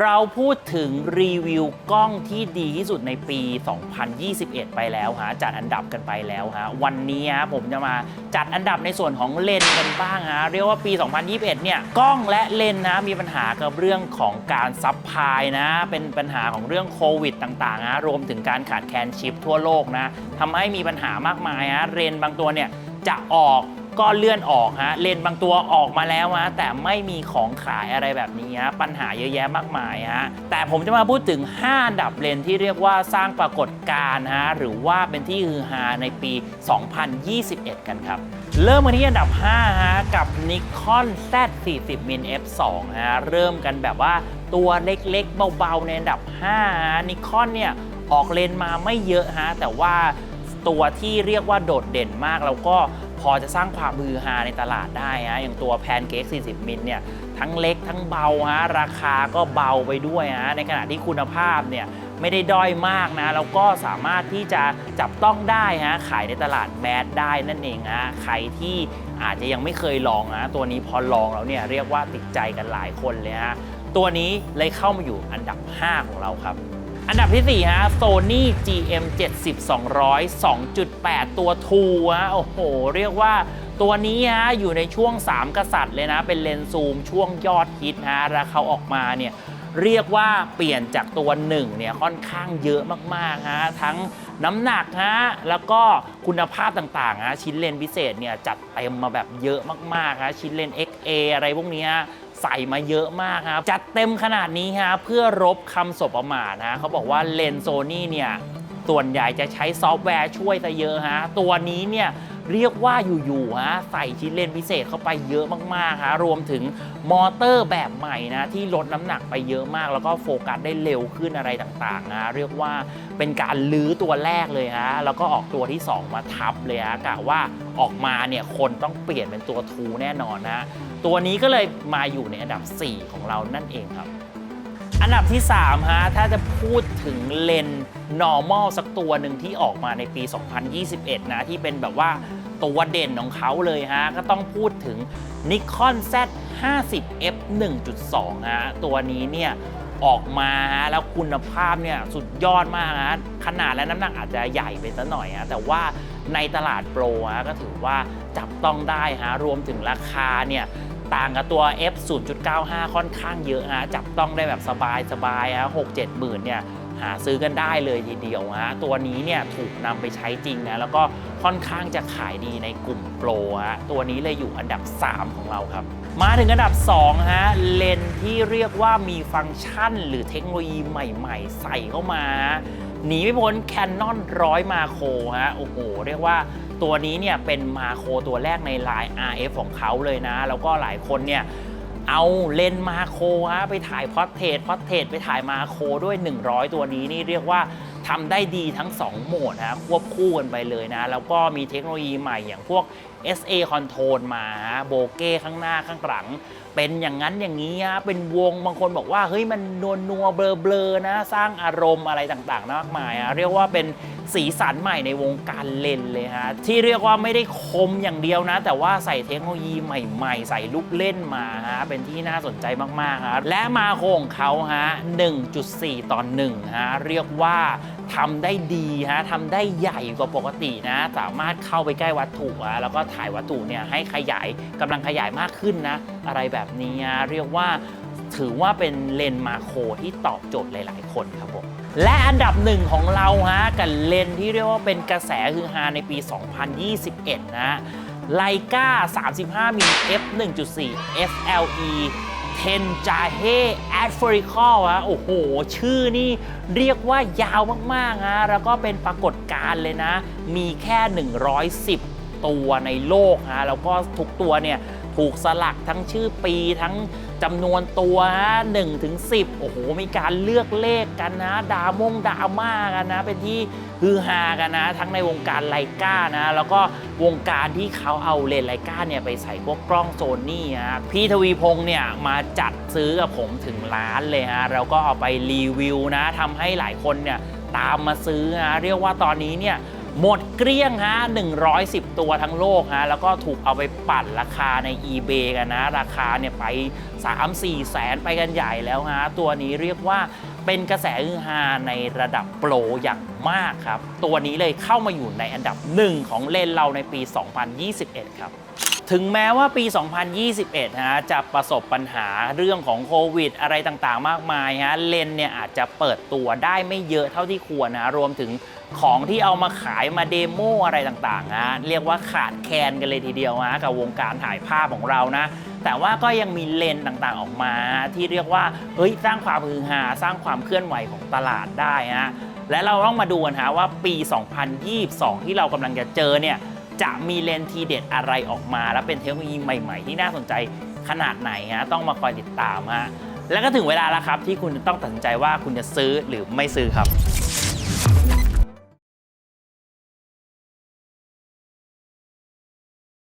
เราพูดถึงรีวิวกล้องที่ดีที่สุดในปี 2021 ไปแล้วฮะจัดอันดับกันไปแล้วฮะวันนี้ฮะผมจะมาจัดอันดับในส่วนของเลนกันบ้างฮะเรียกว่าปี 2021 เนี่ยกล้องและเลนนะมีปัญหากับเรื่องของการซัพพลายนะ เป็นปัญหาของเรื่องโควิดต่างๆนะรวมถึงการขาดแคลนชิปทั่วโลกนะทำให้มีปัญหามากมายฮะเลนบางตัวเนี่ยจะออก ก็เลื่อนออกฮะ เลนบางตัวออกมาแล้วฮะ แต่ไม่มีของขายอะไรแบบนี้ฮะ ปัญหาเยอะแยะมากมายฮะ แต่ผมจะมาพูดถึง 5 อันดับเลนที่เรียกว่าสร้างปรากฏการณ์ฮะ หรือว่าเป็นที่ฮือฮาในปี 2021 กันครับเริ่มกันที่อันดับ 5 ฮะ กับ Nikon Z40 min f2 ฮะ เริ่มกันแบบว่าตัวเล็กๆ เบาๆ ในอันดับ 5 ฮะ Nikon เนี่ย ออกเลนมาไม่เยอะฮะ แต่ว่าตัวที่เรียกว่าโดดเด่นมากแล้วก็ พอจะสร้างความมือฮาในตลาดได้ฮะอย่างตัวแพนเค้ก 40 มิลเนี่ยทั้งเล็กทั้งเบาฮะราคาก็เบาไปด้วยฮะในขณะที่คุณภาพเนี่ยไม่ได้ด้อยมากนะ แล้วก็สามารถที่จะจับต้องได้ฮะขายในตลาดแมสได้นั่นเองฮะใครที่อาจจะยังไม่เคยลองฮะตัวนี้พอลองแล้วเนี่ยเรียกว่าติดใจกันหลายคนเลยฮะตัวนี้เลยเข้ามาอยู่อันดับ 5 ของเราครับ อันดับที่ 4 ฮะ Sony GM 70 200 2.8 ตัวทูฮะ โอ้โห เรียกว่าตัวนี้ฮะ อยู่ในช่วง 3 กษัตริย์เลยนะ เป็นเลนส์ซูมช่วงยอดฮิตฮะ ราคาออกมาเนี่ย เรียกว่าเปลี่ยนจากตัวหนึ่งเนี่ย ค่อนข้างเยอะมาก ๆ ฮะ ทั้ง น้ำหนักฮะแล้วก็คุณภาพต่างๆฮะชิ้นเลนพิเศษเนี่ยจัดเต็มมาแบบเยอะมากๆฮะชิ้นเลน XA อะไรพวกเนี้ยใส่มาเยอะมากครับ จัดเต็มขนาดนี้ฮะเพื่อรบคำสบประมาทนะเขาบอกว่าเลนโซนี่เนี่ยส่วนใหญ่จะใช้ซอฟต์แวร์ช่วยซะเยอะฮะตัวนี้เนี่ย เรียกว่าอยู่ๆฮะใส่ชิ้นเลนพิเศษเข้าไปเยอะมากๆฮะรวมถึงมอเตอร์แบบใหม่นะที่ลดน้ำหนักไปเยอะมาก แล้วก็โฟกัสได้เร็วขึ้นอะไรต่างๆนะเรียกว่าเป็นการลื้อตัวแรกเลยฮะแล้วก็ออกตัวที่ 2 มาทับเลยฮะกะว่าออกมาเนี่ยคนต้องเปลี่ยนเป็นตัวทูแน่นอนนะตัวนี้ก็เลยมาอยู่ในอันดับ 4 ของเรานั่นเองครับอันดับที่ 3 ฮะ ถ้าจะพูดถึงเลน normal สักตัวหนึ่งที่ออกมาในปี 2021 นะ ที่เป็นแบบว่า ตัวเด่นของเขาเลยฮะ ก็ต้องพูดถึง Nikon Z 50 f 1.2 ฮะ ตัวนี้เนี่ยออกมาฮะแล้วคุณภาพเนี่ยสุดยอดมากฮะขนาดและน้ำหนักอาจจะใหญ่ไปซะหน่อยฮะแต่ว่าในตลาดโปรฮะก็ถือว่าจับต้องได้ฮะรวมถึงราคาเนี่ย ต่างกับตัว F 0.95 ค่อนข้างเยอะฮะจับต้องได้แบบสบายสบายฮะ6 7หมื่นเนี่ยหาซื้อกันได้เลยทีเดียวฮะตัวนี้เนี่ยถูกนำไปใช้จริงนะแล้วก็ค่อนข้างจะขายดีในกลุ่มโปรฮะตัวนี้เลยอยู่อันดับ 3 ของเราครับ มาถึงอันดับ2ฮะเลนที่เรียกว่ามีฟังก์ชัน หรือเทคโนโลยีใหม่ ๆ ใส่เข้ามาหนีไม่พ้น Canon 100 มาโครฮะโอ้โหเรียกว่า ตัวนี้เนี่ยเป็นมาโครตัวแรกในไลน์ RF ของเขาเลยนะ แล้วก็หลายคนเนี่ยเอาเลนมาโครฮะไปถ่ายพอร์เทรตพอร์เทรตไปถ่ายมาโครด้วย 100 ตัวนี้นี่เรียกว่าทำได้ดีทั้ง 2 โหมดนะควบคู่กันไปเลยนะ แล้วก็มีเทคโนโลยีใหม่อย่างพวก SA Control มาฮะโบเก้ข้างหน้าข้างหลัง เป็นอย่างนั้นอย่างนี้ฮะเป็นวงบางคนบอกว่าเฮ้ยมันนัวนัวเบลอเบลอนะ สร้างอารมณ์อะไรต่างๆมากมายฮะเรียกว่าเป็นสีสันใหม่ในวงการเลนเลยฮะที่เรียกว่าไม่ได้คมอย่างเดียวนะ แต่ว่าใส่เทคโนโลยีใหม่ๆ ใส่ลูกเล่นมาฮะเป็นที่น่าสนใจมากๆครับและมาโครขงเขาฮะ1.4 ต่อ1ฮะเรียกว่า ทำได้ดีฮะทำได้ใหญ่กว่าปกตินะ สามารถเข้าไปใกล้วัตถุฮะแล้วก็ถ่ายวัตถุเนี่ยให้ขยายกำลังขยายมากขึ้นนะ อะไรแบบนี้เรียกว่าถือว่าเป็นเลนมาโครที่ตอบโจทย์หลาย ๆ คนครับผมและอันดับหนึ่งของเราฮะกับเลนที่เรียกว่าเป็นกระแสคือฮาในปี 2021 นะไลกา35มิล f 1.4 FLE เทนจาเฮแอดฟริคอลฮะโอ้โห ชื่อนี่เรียกว่ายาวมากๆนะแล้วก็เป็นปรากฏการณ์เลยนะ มีแค่ 110 ตัวในโลกฮะแล้วก็ทุกตัวเนี่ยถูกสลักทั้งชื่อปีทั้ง จำนวนตัวฮะหนึ่งถึงสิบโอ้โห มีการเลือกเลขกันนะดามงดาม่ากันนะ เป็นที่ฮือฮากันนะ ทั้งในวงการไลกานะ แล้วก็วงการที่เขาเอาเลนไลกาเนี่ยไปใส่พวกกล้องโซนี่ฮะพี่ทวีพงษ์เนี่ยมาจัดซื้อกับผมถึงร้านเลยฮะแล้วก็เอาไปรีวิวนะทำให้หลายคนเนี่ยตามมาซื้อฮะเรียกว่าตอนนี้เนี่ย หมดเกลี้ยงฮะ 110 ตัวทั้งโลกฮะ แล้วก็ถูกเอาไปปั่นราคาใน eBay กันนะ ราคาเนี่ยไป 3-4 แสนไปกันใหญ่แล้วฮะ ตัวนี้เรียกว่าเป็นกระแสฮือฮาในระดับโปรอย่างมากครับ ตัวนี้เลยเข้ามาอยู่ในอันดับหนึ่งของเลนเราในปี 2021 ครับ ถึงแม้ว่าปี 2021ฮะจะประสบปัญหาเรื่องของโควิด อะไรต่างๆ มากมายฮะเลนเนี่ยอาจจะเปิดตัวได้ไม่เยอะเท่าที่ควรนะรวมถึงของที่เอามาขายมาเดโมอะไรต่างๆฮะเรียกว่าขาดแคลนกันเลยทีเดียวฮะกับวงการถ่ายภาพของเรานะ แต่ว่าก็ยังมีเลนต่างๆออกมา ที่เรียกว่าเฮ้ยสร้างความฮือฮาสร้างความเคลื่อนไหวของตลาดได้ฮะและเราต้องมาดูกันฮะว่าปี 2022 ที่เรากำลังจะเจอเนี่ย จะมีเลนส์ทีเด็ดอะไรออกมา และเป็นเทคโนโลยีใหม่ ๆ ที่น่าสนใจขนาดไหนฮะต้องมาคอยติดตามฮะแล้วก็ถึงเวลาแล้วครับที่คุณต้องตัดสินใจว่าคุณจะซื้อหรือไม่ซื้อครับ